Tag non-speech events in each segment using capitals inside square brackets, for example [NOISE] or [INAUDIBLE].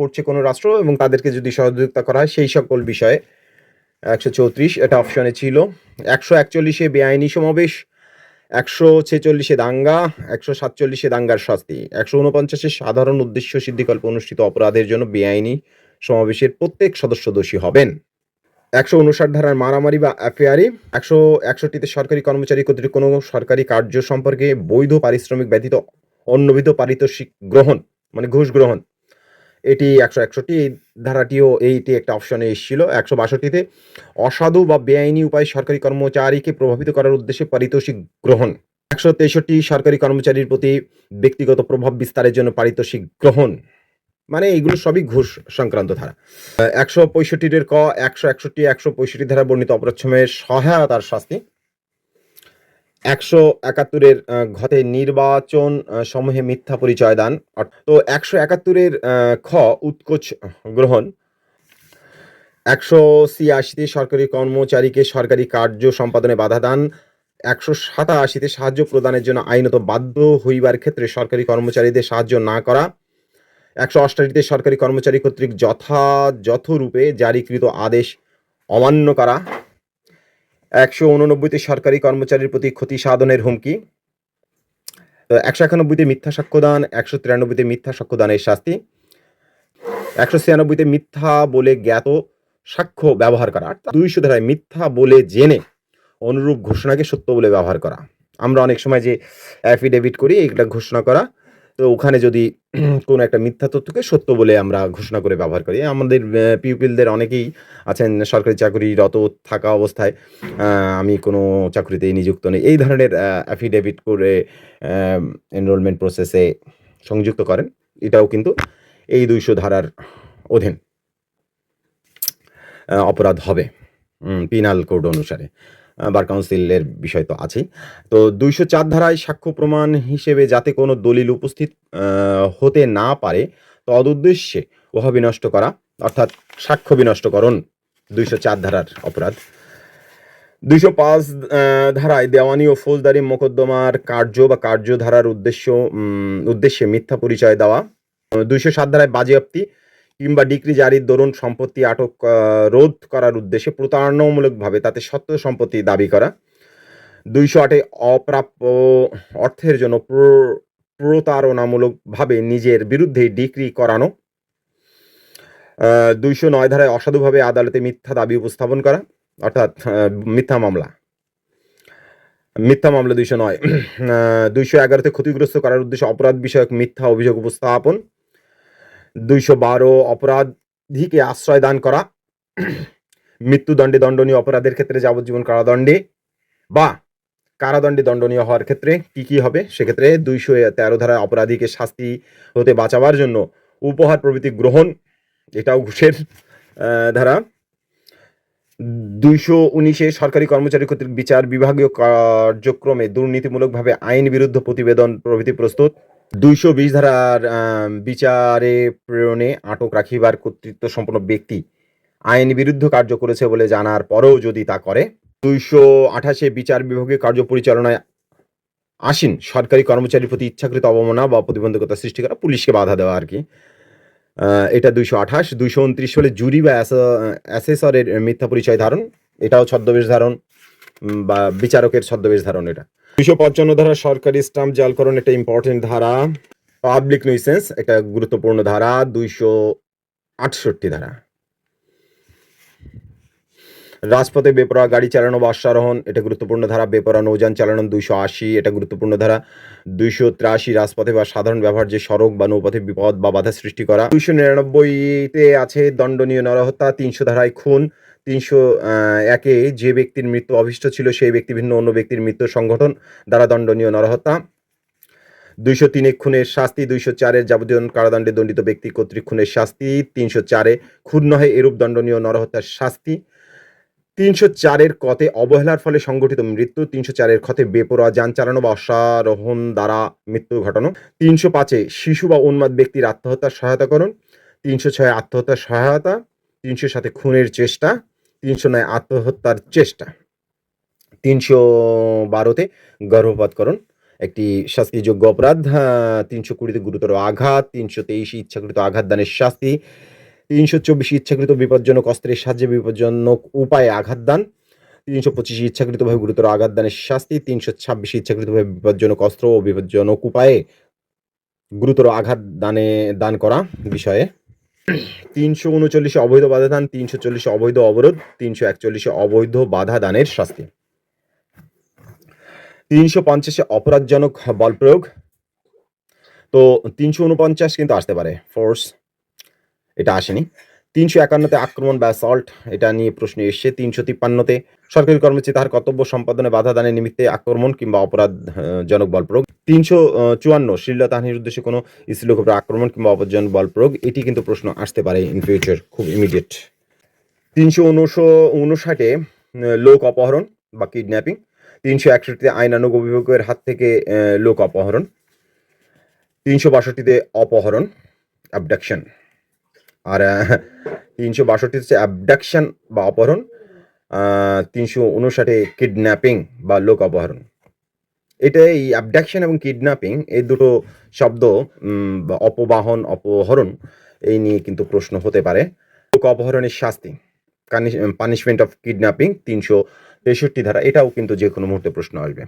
করছে কোনো রাষ্ট্র এবং তাদেরকে যদি সহযোগিতা করা হয়, সেই সকল বিষয়ে একশো চৌত্রিশ এটা অপশনে ছিল। একশো একচল্লিশে বেআইনি সমাবেশ, একশো ছেচল্লিশে দাঙ্গা, একশো সাতচল্লিশে দাঙ্গার শাস্তি, একশো উনপঞ্চাশে সাধারণ উদ্দেশ্য সিদ্ধিকল্প অনুষ্ঠিত অপরাধের জন্য বেআইনি সমাবেশের প্রত্যেক সদস্য দোষী হবেন। একশো উনষাট ধারার মারামারি বা অ্যাফেয়ারি একশো একষট্টিতে সরকারি কর্মচারী কর্তৃক কোনো সরকারি কার্য সম্পর্কে বৈধ পারিশ্রমিক ব্যতীত অন্যবিধ পারিতোষিক গ্রহণ মানে ঘুষ গ্রহণ এটি একশো একষট্টি ধারাটিও এইটি একটা অপশনে এসেছিল। একশো বাষট্টিতে অসাধু বা বেআইনি উপায়ে সরকারি কর্মচারীকে প্রভাবিত করার উদ্দেশ্যে পারিতোষিক গ্রহণ। একশো তেষট্টি সরকারি কর্মচারীর প্রতি ব্যক্তিগত প্রভাব বিস্তারের জন্য পারিতোষিক গ্রহণ। মানে এইগুলো সবই ঘুষ সংক্রান্ত ধারা। একশো পঁয়ষট্টির ক, একশো একষট্টি, একশো পঁয়ষট্টি ধারা বর্ণিত অপরাধসমূহের সহায়তার শাস্তি। একশো একাত্তরের ঘতে নির্বাচন সমূহে মিথ্যা পরিচয় দান। তো একশো একাত্তরের খ উৎকোচ গ্রহণ। একশো ছিয়াশিতে সরকারি কর্মচারীকে সরকারি কার্য সম্পাদনে বাধা দান। একশো সাতাশিতে সাহায্য প্রদানের জন্য আইনত বাধ্য হইবার ক্ষেত্রে সরকারি কর্মচারীদের সাহায্য না করা। একশো অষ্টাশিতে সরকারি কর্মচারী কর্তৃক যথাযথরূপে জারিকৃত আদেশ অমান্য করা। একশো উননব্বইতে সরকারি কর্মচারীর প্রতি ক্ষতি সাধনের হুমকি। একশো একানব্বইতে মিথ্যা সাক্ষ্যদান একশো তিরানব্বইতে মিথ্যা সাক্ষ্যদানের শাস্তি, একশো ছিয়ানব্বইতে মিথ্যা বলে জ্ঞাত সাক্ষ্য ব্যবহার করা দুইশো ধারায় মিথ্যা বলে জেনে অনুরূপ ঘোষণাকে সত্য বলে ব্যবহার করা। আমরা অনেক সময় যে অ্যাফিডেভিট করি এইটা ঘোষণা করা তো ওখানে যদি কোনো একটা মিথ্যা তথ্যকে সত্য বলে আমরা ঘোষণা করে ব্যবহার করি, আমাদের পিউপিলদের অনেকেই আছেন সরকারি চাকরিরত থাকা অবস্থায় আমি কোনো চাকরিতেই নিযুক্ত নেই। এই ধরনের অ্যাফিডেভিট করে এনরোলমেন্ট প্রসেসে সংযুক্ত করেন। এটাও কিন্তু এই দুইশো ধারার অধীন অপরাধ হবে পিনাল কোড অনুসারে। বার কাউন্সিলের বিষয় তো আছেই। তো দুইশো চার ধারায় সাক্ষ্য প্রমাণ হিসেবে যাতে কোনো দলিল উপস্থিত হতে না পারে, তদুদ্দেশ্যে উহা বিনষ্ট করা, অর্থাৎ সাক্ষ্য বিনষ্টকরণ দুইশো চার ধারার অপরাধ। দুইশো পাঁচ ধারায় দেওয়ানি ও ফৌজদারি মোকদ্দমার কার্য বা কার্যধারার উদ্দেশ্য উদ্দেশ্যে মিথ্যা পরিচয় দেওয়া। দুইশো সাত ধারায় বাজেয়াপ্তি কিংবা ডিগ্রি জারির দরুন সম্পত্তি আটক রোধ করার উদ্দেশ্যে প্রতারণামূলকভাবে তাতে সত্য সম্পত্তি দাবি করা। দুইশো আটে অপ্রাপ্য অর্থের জন্য প্র- প্রতারণামূলকভাবে নিজের বিরুদ্ধে ডিক্রি করানো। দুইশো নয় ধারায় অসাধুভাবে আদালতে মিথ্যা দাবি উপস্থাপন করা, অর্থাৎ মিথ্যা মামলা। মিথ্যা মামলা দুইশো নয়। [CLEARS THROAT] দুইশো এগারোতে ক্ষতিগ্রস্ত করার উদ্দেশ্যে অপরাধ বিষয়ক মিথ্যা অভিযোগ উপস্থাপন। দুইশো বারো অপরাধীকে আশ্রয় দান করা, মৃত্যুদণ্ডে দণ্ডনীয় অপরাধের ক্ষেত্রে যাবজ্জীবন কারাদণ্ডে বা কারাদণ্ডে দণ্ডনীয় হওয়ার ক্ষেত্রে কি কি হবে? সেক্ষেত্রে দুইশো তেরো ধারা অপরাধীকে শাস্তি হতে বাঁচাবার জন্য উপহার প্রভৃতি গ্রহণ, এটাও ঘুষের ধারা। দুইশো উনিশে সরকারি কর্মচারী কর্তৃক বিচার বিভাগীয় কার্যক্রমে দুর্নীতিমূলকভাবে আইন বিরুদ্ধ প্রতিবেদন প্রভৃতি প্রস্তুত। দুইশো বিশ ধারার বিচারে প্রেরণে আটক রাখিবার কর্তৃত্ব সম্পন্ন ব্যক্তি আইন বিরুদ্ধ কার্য করেছে বলে জানার পরেও যদি তা করে, দুইশো আঠাশে বিচার বিভাগীয় কার্য পরিচালনায় আসীন সরকারি কর্মচারীর প্রতি ইচ্ছাকৃত অবমাননা বা প্রতিবন্ধকতা সৃষ্টি করা পুলিশকে বাধা দেওয়া আর কি। এটা দুইশো আঠাশ, দুইশো উনত্রিশ হলে জুরি বা অ্যাসেসরের মিথ্যা পরিচয় ধারণ, এটাও ছদ্মবেশ ধারণ। বা বিচারকের ছদ্মবেশ ধারণ এটা। দুইশো পঞ্চান্ন ধারা সরকারি স্টাম্প জালকরণ একটা ইম্পর্টেন্ট ধারা। পাবলিক নুইসেন্স একটা গুরুত্বপূর্ণ ধারা, দুইশো আটষট্টি ধারা। রাজপথে বেপরোয়া গাড়ি চালানো বা অশ্বারোহণ, এটা গুরুত্বপূর্ণ ধারা। বেপরোয়া নৌযান চালানো দুইশো আশি, এটা গুরুত্বপূর্ণ ধারা। দুইশো ত্রাশি রাজপথে বা সাধারণ ব্যবহার যে সড়ক বা নৌপথে বিপদ বা বাধা সৃষ্টি করা। দুইশো নিরানব্বইতে আছে দণ্ডনীয় নরহত্যা, তিনশো ধারায় খুন। তিনশো একে যে ব্যক্তির মৃত্যু অভিষ্ট ছিল, সেই ব্যক্তি ভিন্ন অন্য ব্যক্তির মৃত্যু সংগঠন দ্বারা দণ্ডনীয় নরহত্যা। দুইশো তিনে খুনের শাস্তি, দুইশো চারের যাবতীয় কারাদণ্ডে দণ্ডিত ব্যক্তি কর্তৃক খুনের শাস্তি। তিনশো চারে খুন নহে, এরূপ দণ্ডনীয় নরহত্যার শাস্তি। তিনশো চারের কতে অবহেলার ফলে সংঘটিত মৃত্যু, তিনশো চারের ক্ষতে বেপরোয়া যান চালানো বা অশ্বারোহণ দ্বারা মৃত্যু ঘটানো। তিনশো পাঁচে শিশু বা উন্মাদ ব্যক্তির আত্মহত্যার সহায়তা করুন। তিনশো ছয় আত্মহত্যার সহায়তা। তিনশো সাথে খুনের চেষ্টা। তিনশো নয় আত্মহত্যার চেষ্টা। তিনশো বারোতে গর্ভপাতকরণ একটি শাস্তিযোগ্য অপরাধ তিনশো কুড়িতে গুরুতর আঘাত, তিনশো তেইশে ইচ্ছাকৃত আঘাত দানের শাস্তি তিনশো চব্বিশ ইচ্ছাকৃত বিপজ্জনক অস্ত্রের সাহায্যে বিপজ্জনক উপায়ে আঘাত দান। তিনশো পঁচিশে ইচ্ছাকৃতভাবে গুরুতর আঘাত দানের শাস্তি। তিনশো ছাব্বিশে ইচ্ছাকৃতভাবে বিপজ্জনক অস্ত্র ও বিপজ্জনক উপায়ে গুরুতর আঘাত দানে দান করা বিষয়ে। তিনশো উনচল্লিশে অবৈধ বাধা দান, তিনশো চল্লিশে অবৈধ অবরোধ, তিনশো একচল্লিশে অবৈধ বাধা দানের শাস্তি। তিনশো পঞ্চাশে অপরাধজনক বল প্রয়োগ। তো তিনশো উনপঞ্চাশ কিন্তু আসতে পারে। ফোর্স এটা আসেনি। তিনশো একান্নতে আক্রমণ বা সল্ট এটা নিয়ে প্রশ্ন এসছে। তিনশো তিপ্পান্নতে সরকারি কর্মচারী তার কর্তব্য সম্পাদনে বাধা দানের নিমিত্তে আক্রমণ কিংবা অপরাধ জনক বল প্রয়োগ। তিনশো চুয়ান্ন শ্লীলতাহানির উদ্দেশ্যে কোনো স্ত্রীলোক আক্রমণ কিংবা অপরজনক বল প্রয়োগ, এটি কিন্তু প্রশ্ন আসতে পারে ইন ফিউচার খুব ইমিডিয়েট তিনশো উনশো উনষাটে লোক অপহরণ বা কিডন্যাপিং তিনশো একষট্টিতে আইনানুগ অভিভাবকের হাত থেকে লোক অপহরণ। তিনশো বাষট্টিতে অপহরণ অ্যাবডাকশন আর তিনশো বাষট্টি হচ্ছে অ্যাবডাকশন বা অপহরণ তিনশো উনষাটে কিডন্যাপিং বা লোক অপহরণ। এটা এই অ্যাবডাকশন এবং কিডন্যাপিং এই দুটো শব্দ অপবাহন, অপহরণ, এই নিয়ে কিন্তু প্রশ্ন হতে পারে। লোক অপহরণের শাস্তি পানিশমেন্ট অফ কিডন্যাপিং তিনশো তেষট্টি ধারা, এটাও কিন্তু যে কোনো মুহূর্তে প্রশ্ন আসবে।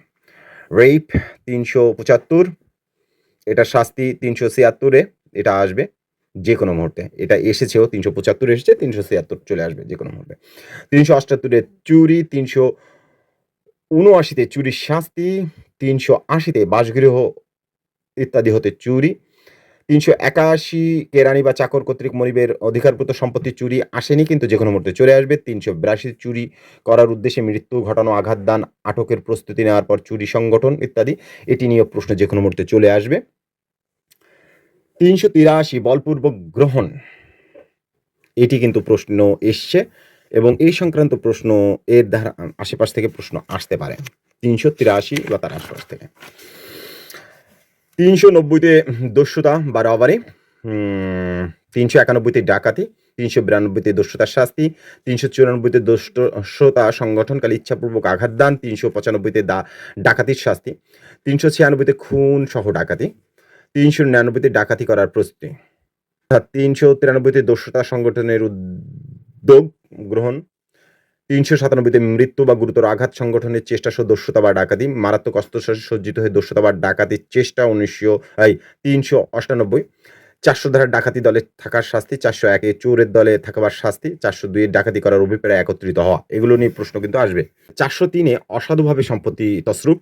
রেপ তিনশো পঁচাত্তর, এটা শাস্তি তিনশো ছিয়াত্তরে, এটা আসবে। যে কোনো মুহূর্তে। এটা এসেছেও তিনশো পঁচাত্তর এসেছে, তিনশো ছিয়াত্তর চলে আসবে যে কোনো মুহূর্তে। তিনশো অষ্টাত্তরে চুরি, তিনশো উনআশিতে চুরির শাস্তি, তিনশো আশিতে বাসগৃহ ইত্যাদি হতে চুরি, তিনশো একাশি কেরানি বা চাকর কর্তৃক মনিবের অধিকারপ্রত সম্পত্তি চুরি আসেনি কিন্তু যে কোনো মুহূর্তে চলে আসবে। তিনশো বিরাশি চুরি করার উদ্দেশ্যে মৃত্যু, ঘটানো আঘাত দান আটকের প্রস্তুতি নেওয়ার পর চুরি সংগঠন ইত্যাদি, এটি নিয়ে প্রশ্ন যে কোনো মুহূর্তে চলে আসবে। তিনশো তিরাশি বলপূর্বক গ্রহণ। এটি কিন্তু প্রশ্ন এসছে এবং এই সংক্রান্ত প্রশ্ন এর দ্বারা আশেপাশ থেকে প্রশ্ন আসতে পারে। তিনশো তিরাশি বা তার আশেপাশ থেকে। তিনশো নব্বইতে দস্যুতা বা রবারি তিনশো একানব্বইতে ডাকাতি, তিনশো বিরানব্বইতে দস্যুতার শাস্তি, তিনশো চুরানব্বইতে দস্যতা সংগঠনকালে ইচ্ছাপূর্বক আঘাত দান, তিনশো পঁচানব্বইতে দা ডাকাতির শাস্তি, তিনশো ছিয়ানব্বইতে খুন সহ ডাকাতি তিনশো নিরানব্বইতে ডাকাতি করার প্রস্তুতি। অর্থাৎ তিনশো তিরানব্বইতে দস্যুতা সংগঠনের উদ্যোগ গ্রহণ, তিনশো সাতানব্বইতে মৃত্যু বা গুরুতর আঘাত সংগঠনের চেষ্টা সহ দস্যুতা বা ডাকাতি, মারাত্মক অস্ত্রশস্ত্রে সজ্জিত হয়ে দস্যুতা বা ডাকাতির চেষ্টা উনিশশো, এই তিনশো অষ্টানব্বই। চারশো ধারার ডাকাতি দলে থাকার শাস্তি, চারশো একে চোরের দলে থাকবার শাস্তি, চারশো দুইয়ের ডাকাতি করার অভিপ্রায় একত্রিত হওয়া। এগুলো নিয়ে প্রশ্ন কিন্তু আসবে। চারশো তিনে অসাধুভাবে সম্পত্তি তসরূপ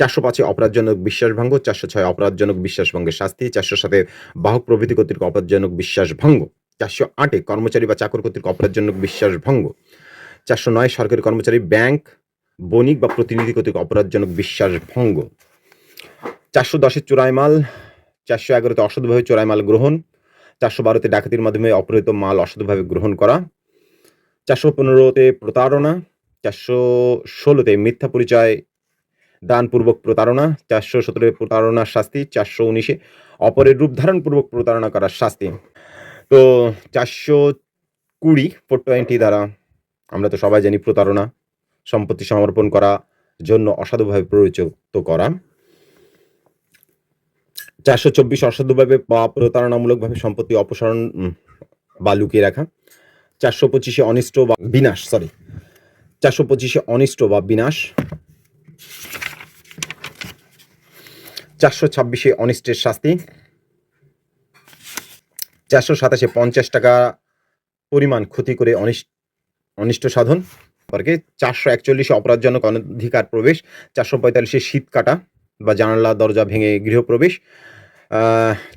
চারশো পাঁচে অপরাধজনক বিশ্বাসভঙ্গ, চারশো ছয় অপরাধজনক বিশ্বাসভঙ্গের শাস্তি, চারশো সাথে বাহক প্রভৃতি কর্তৃক অপরাধজনক বিশ্বাসভঙ্গ, চারশো আটে কর্মচারী বা চাকর কর্তৃক অপরাধজনক বিশ্বাসভঙ্গ, চারশো নয় সরকারি কর্মচারী, ব্যাংক, বণিক বা প্রতিনিধি কর্তৃক অপরাধজনক বিশ্বাসভঙ্গ, চারশো দশের চোরাই মাল চারশো এগারোতে অসৎভাবে চোরাই মাল গ্রহণ, চারশো বারোতে ডাকাতির মাধ্যমে অপহৃত মাল অসৎভাবে গ্রহণ করা, চারশো পনেরোতে প্রতারণা, চারশো ষোলোতে মিথ্যা পরিচয় দানপূর্বক প্রতারণা, চারশো সতেরো প্রতারণার শাস্তি, চারশো উনিশে অপরের রূপ ধারণপূর্বক প্রতারণা করার শাস্তি। তো চারশো কুড়ি ফোর টোয়েন্টি দ্বারা আমরা তো সবাই জানি প্রতারণা, সম্পত্তি সমর্পণ করা জন্য অসাধুভাবে প্ররোচিত করা। চারশো চব্বিশ অসাধুভাবে বা প্রতারণামূলকভাবে সম্পত্তি অপসারণ বা লুকিয়ে রাখা। চারশো পঁচিশে অনিষ্ট বা বিনাশ সরি চারশো পঁচিশে অনিষ্ট বা বিনাশ। চারশো ছাব্বিশে অনিষ্টের শাস্তি। চারশো সাতাশে পঞ্চাশ টাকা পরিমাণ ক্ষতি করে অনিষ্ট অনিষ্ট সাধন। সম্পর্কে চারশো একচল্লিশে অপরাধজনক অনধিকার প্রবেশ। চারশো পঁয়তাল্লিশে শীত কাটা বা জানালা দরজা ভেঙে গৃহপ্রবেশ।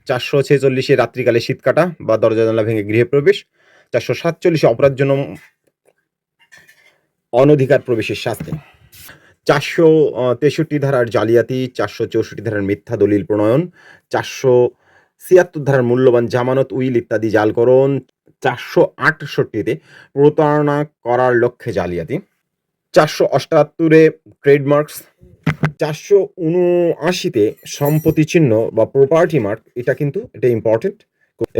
চারশো ছেচল্লিশে রাত্রিকালে শীত কাটা বা দরজা জানালা ভেঙে গৃহে প্রবেশ চারশো সাতচল্লিশে অপরাধজনক অনধিকার প্রবেশের শাস্তি। চারশো তেষট্টি ধারার জালিয়াতি, চারশো চৌষট্টি ধারার মিথ্যা দলিল প্রণয়ন, চারশো ছিয়াত্তর ধারার মূল্যবান জামানত, উইল ইত্যাদি জালকরণ চারশো আটষট্টিতে প্রতারণা করার লক্ষ্যে জালিয়াতি, চারশো অষ্টাত্তরে ট্রেডমার্কস, চারশো উনআশিতে সম্পত্তি চিহ্ন বা প্রপার্টি মার্ক এটা কিন্তু এটা ইম্পর্টেন্ট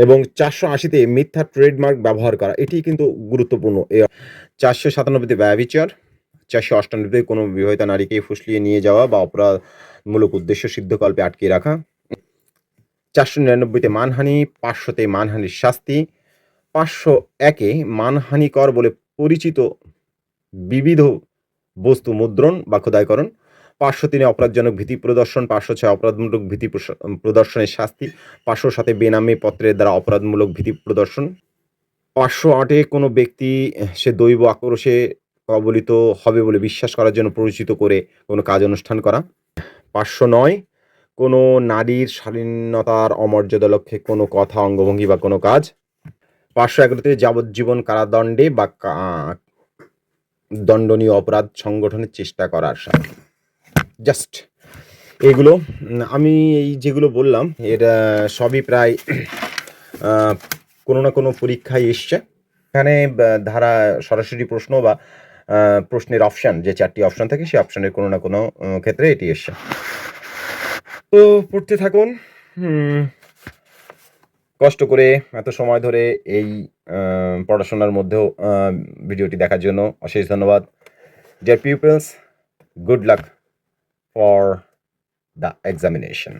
এবং চারশো আশিতে মিথ্যা ট্রেডমার্ক ব্যবহার করা, এটি কিন্তু গুরুত্বপূর্ণ চারশো সাতানব্বইতে ব্যয়বিচার চারশো অষ্টানব্বই কোনো বিবাহিতা নারীকে ফুসলিয়ে নিয়ে যাওয়া বা অপরাধমূলক উদ্দেশ্য সিদ্ধকল্পে আটকে রাখা। চারশো নিরানব্বইতে মানহানি, পাঁচশোতে মানহানির শাস্তি, পাঁচশো একে মানহানিকর বলে পরিচিত বিবিধ বস্তু মুদ্রণ বা খোদাইকরণ, পাঁচশো তিনে অপরাধজনক ভীতি প্রদর্শন, পাঁচশো ছয় অপরাধমূলক ভীতি প্রদর্শনের শাস্তি, পাঁচশো সাথে বেনামি পত্রের দ্বারা অপরাধমূলক ভীতি প্রদর্শন, পাঁচশো আটে কোনো ব্যক্তি সে দৈব আক্রোশে কবলিত হবে বলে বিশ্বাস করার জন্য পরিচিত করে কোনো কাজ অনুষ্ঠান করা। পাঁচশো নয়, কোনো নারীর স্বাধীনতার অমর্যাদা লক্ষ্যে কোনো কথা, অঙ্গভঙ্গি বা কোনো কাজ। পাঁচশো এগারোতে যাবজ্জীবন কারাদণ্ডে বা দণ্ডনীয় অপরাধ সংগঠনের চেষ্টা করার সাথে। জাস্ট এগুলো, আমি এই যেগুলো বললাম এটা সবই প্রায় কোনো না কোনো পরীক্ষায় এসছে। এখানে ধারা সরাসরি প্রশ্ন বা প্রশ্নের অপশান যে চারটি অপশান থাকে, সেই অপশানের কোনো না কোনো ক্ষেত্রে এটি এসছে। তো পড়তে থাকুন কষ্ট করে এত সময় ধরে এই পড়াশোনার মধ্যেও ভিডিওটি দেখার জন্য অশেষ ধন্যবাদ। Dear peoples good luck for the examination